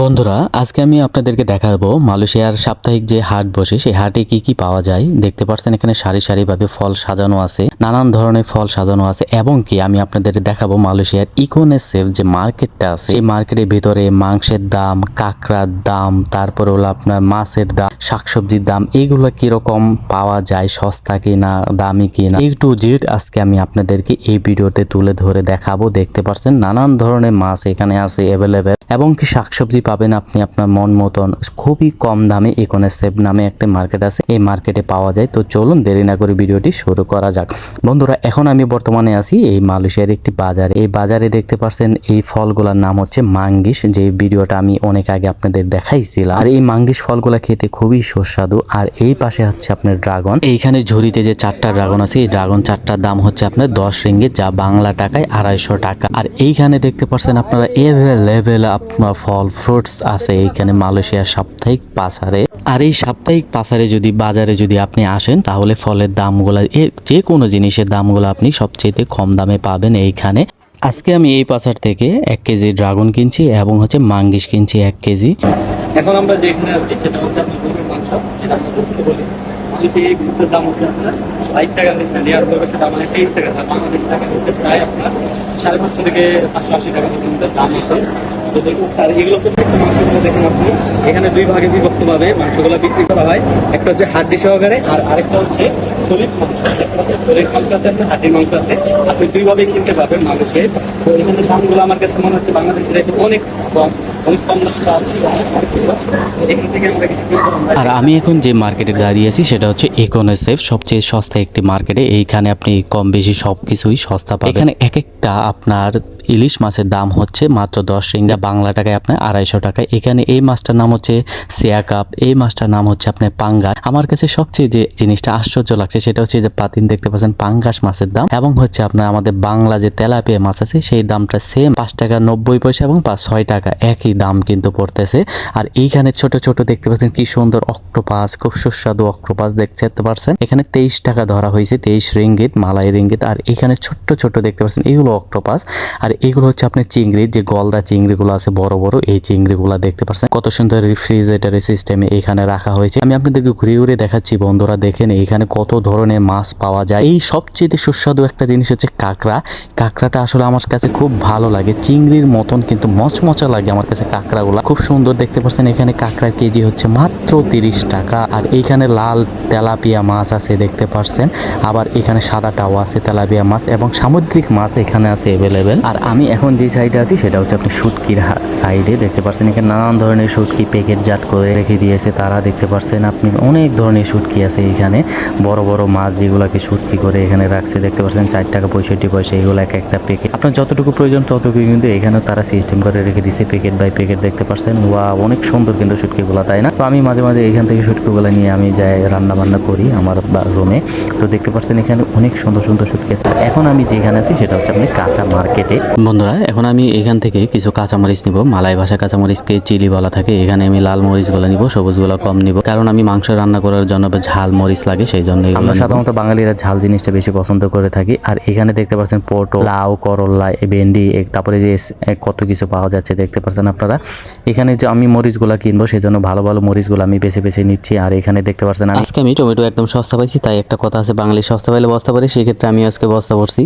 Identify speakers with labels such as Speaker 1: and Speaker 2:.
Speaker 1: বন্ধুরা, আজকে আমি আপনাদেরকে দেখাবো মালয়েশিয়ার সাপ্তাহিক যে হাট বসে, সেই হাটে কি কি পাওয়া যায়। দেখতে পাচ্ছেন এখানে সারি সারি ভাবে ফল সাজানো আছে, নানান ধরনের ফল সাজানো আছে, এবং কি আমি আপনাদের দেখাবো মালয়েশিয়ার ইকোনেসেফ যে মার্কেটটা আছে। সেই মার্কেটের ভিতরে মাংসের দাম, কাঁকড়ার দাম, তারপরে হলো আপনার মাছের দাম, শাকসবজির দাম এইগুলো কীরকম পাওয়া যায়, সস্তা কিনা, দামি কিনা এই টু জেড আজকে আমি আপনাদেরকে এই ভিডিওতে তুলে ধরে দেখাবো। দেখতে পাচ্ছেন নানান ধরনের মাছ এখানে আছে অ্যাভেলেবেল এবং কি শাকসবজি পাবেন আপনি আপনার মন মতন। খুবই কম দামে ইকোনেসেভ নামে একটা মার্কেট আছে। এই মার্কেটে পাওয়া যায়। তো চলুন দেরি না করে ভিডিওটি শুরু করা যাক। বন্ধুরা, এখন আমি বর্তমানে আছি এই মালয়েশিয়ার একটি বাজারে। এই বাজারে দেখতে পাচ্ছেন এই ফলগুলোর নাম হচ্ছে মাঙ্গিস। যে ভিডিওটা আমি অনেক আগে আপনাদের দেখাইছিলাম। আর এই মাঙ্গিস ফলগুলা খেতে খুবই সুস্বাদু। আর এই পাশে হচ্ছে আপনার ড্রাগন এইখানে ঝুড়িতে যে চারটা ড্রাগন আছে, এই ড্রাগন চারটার দাম হচ্ছে আপনার দশ রিঙ্গিত, যা বাংলা টাকায় আড়াইশো টাকা। আর এইখানে দেখতে পাচ্ছেন আপনারা এভেলেবেল আপনার ফল ফ্রুটস আছে এইখানে মালয়েশিয়ার সাপ্তাহিক পাসারে আর এই সাপ্তাহিক পাসারে যদি বাজারে যদি আপনি আসেন, তাহলে ফলের দামগুলো যে কোনো জিনিসের দামগুলো আপনি সবচেয়ে কম দামে পাবেন এইখানে। আজকে আমি এই পাসার থেকে এক কেজি ড্রাগন কিনছি এবং হচ্ছে মাঙ্গিস কিনছি এক কেজি।
Speaker 2: এখন আমরা যেখানে তো দেখুন আর এগুলো প্রত্যেকটা মাংসগুলো দেখুন আপনি। এখানে দুই ভাগে বিভক্ত ভাবে মাংসগুলো বিক্রি করা হয়। একটা হচ্ছে হাড্ডি সহকারে আর আরেকটা হচ্ছে শরীর মাংস। শরীর মাংস আছে আপনার হাড্ডির মাংস আছে। আপনি দুইভাবেই কিনতে পারবেন মাংসে। তো এখানে দামগুলো আমার কাছে মনে হচ্ছে বাংলাদেশের একটু অনেক কম অনেক কম এখান থেকে আমরা কিছু
Speaker 1: আর আমি এখন যে মার্কেটে দাঁড়িয়ে আছি সেটা হচ্ছে ইকোনেসেফ সবচেয়ে সস্তা একটি মার্কেটে। এইখানে আপনি কম বেশি সব কিছুই সস্তা পাবেন। এখানে এক একটা আপনার ইলিশ মাছের দাম হচ্ছে মাত্র দশ রিঙ্গা বাংলা টাকায় আপনার আড়াইশো টাকা। এখানে এই মাছটার নাম হচ্ছে সিয়া কাপ, এই মাছটার নাম হচ্ছে আপনার পাঙ্গা আমার কাছে সবচেয়ে যে জিনিসটা আশ্চর্য লাগছে, সেটা হচ্ছে যে প্রাতিন দেখতে পাচ্ছেন পাঙ্গাস মাছের দাম, এবং হচ্ছে আপনার আমাদের বাংলা যে তেলাপিয়া মাছ আছে, সেই দামটা সেম পাঁচ টাকা নব্বই পয়সা এবং পাঁচ ছয় টাকা একই দাম কিন্তু পড়তেছে। আর এইখানে ছোট ছোট দেখতে পাচ্ছেন কি সুন্দর অক্টোপাস, খুব সুস্বাদু অক্টোপাস দেখতে পাচ্ছেন। এখানে তেইশ টাকা ধরা হয়েছে, তেইশ রিঙ্গিত, মালাই রিঙ্গিত, আর এখানে ছোট্ট ছোট দেখতে পাচ্ছেন এইগুলো অক্টোপাস। আর এইগুলো হচ্ছে আপনার চিংড়ি, যে গলদা চিংড়িগুলো আছে বড় বড়, এই চিংড়িগুলো দেখতে পাচ্ছেন কত সুন্দর রেফ্রিজারেটরের সিস্টেমে এখানে রাখা হয়েছে। আমি আপনাদেরকে ঘুরে ঘুরে দেখাচ্ছি, বন্ধুরা দেখেন এখানে কত ধরনের মাছ পাওয়া যায়। এই সবচেয়ে সুস্বাদু একটা জিনিস হচ্ছে কাঁকড়া। কাঁকড়াটা আসলে আমার কাছে খুব ভালো লাগে। চিংড়ির মতন কিন্তু মচমচা লাগে আমার কাছে কাঁকড়াগুলো। খুব সুন্দর দেখতে পাচ্ছেন এখানে কাঁকড়ার কেজি হচ্ছে মাত্র তিরিশ টাকা। আর এইখানে লাল তেলাপিয়া মাছ আছে দেখতে পাচ্ছেন আবার এখানে সাদাটাও আছে তেলাপিয়া মাছ এবং সামুদ্রিক মাছ এখানে আছে অ্যাভেলেবেল আর আমি এখন যে সাইডে আছি, সেটা হচ্ছে আপনি শুটকির সাইডে দেখতে পাচ্ছেন এখানে নানান ধরনের শুটকি প্যাকেটজাত করে রেখে দিয়েছে তারা। দেখতে পাচ্ছেন আপনি অনেক ধরনের শুটকি আছে এখানে। বড় বড় মাছ যেগুলোকে শুটকি করে এখানে রাখছে। দেখতে পাচ্ছেন চার টাকা পঁয়ষট্টি পয়সা এগুলো এক একটা প্যাকেট আপনার যতটুকু প্রয়োজন ততটুকু কিন্তু এখানে তারা সিস্টেম করে রেখে দিয়েছে প্যাকেট বাই প্যাকেট দেখতে পাচ্ছেন ওয়া অনেক সুন্দর কিন্তু শুটকিগুলো তাই না? তো আমি মাঝে মাঝে এখান থেকে শুটকিগুলো নিয়ে আমি যাই রান্না বান্না করি আমার রুমে তো দেখতে পাচ্ছেন এখানে অনেক সুন্দর সুন্দর শুটকি আছে। এখন আমি যেখানে আছি, সেটা হচ্ছে আপনি কাঁচা মার্কেটে বন্ধুরা এখন আমি এখান থেকে কিছু কাঁচামরিচ নিব। মালাই ভাষা কাঁচামরিচকে চিলি বলা থাকে। এখানে আমি লাল মরিচগুলো নিব সবুজগুলো কম নিব। কারণ আমি মাংস রান্না করার জন্য ঝাল মরিচ লাগে সেই জন্য আমরা সাধারণত বাঙালিরা ঝাল জিনিসটা বেশি পছন্দ করে থাকি। আর এখানে দেখতে পাচ্ছেন পটো লাউ করল্লা ভেন্ডি তারপরে যে কত কিছু পাওয়া যাচ্ছে দেখতে পাচ্ছেন আপনারা। এখানে যে আমি মরিচগুলো কিনবো সেই জন্য ভালো ভালো মরিচগুলো আমি বেছে বেছে নিচ্ছি। আর এখানে দেখতে পাচ্ছেন আজকে আমি টমেটো একদম সস্তা পাইছি তাই একটা কথা আছে বাঙালি সস্তা পাইলে বস্তা পারে সেক্ষেত্রে আমি আজকে বস্তা পড়ছি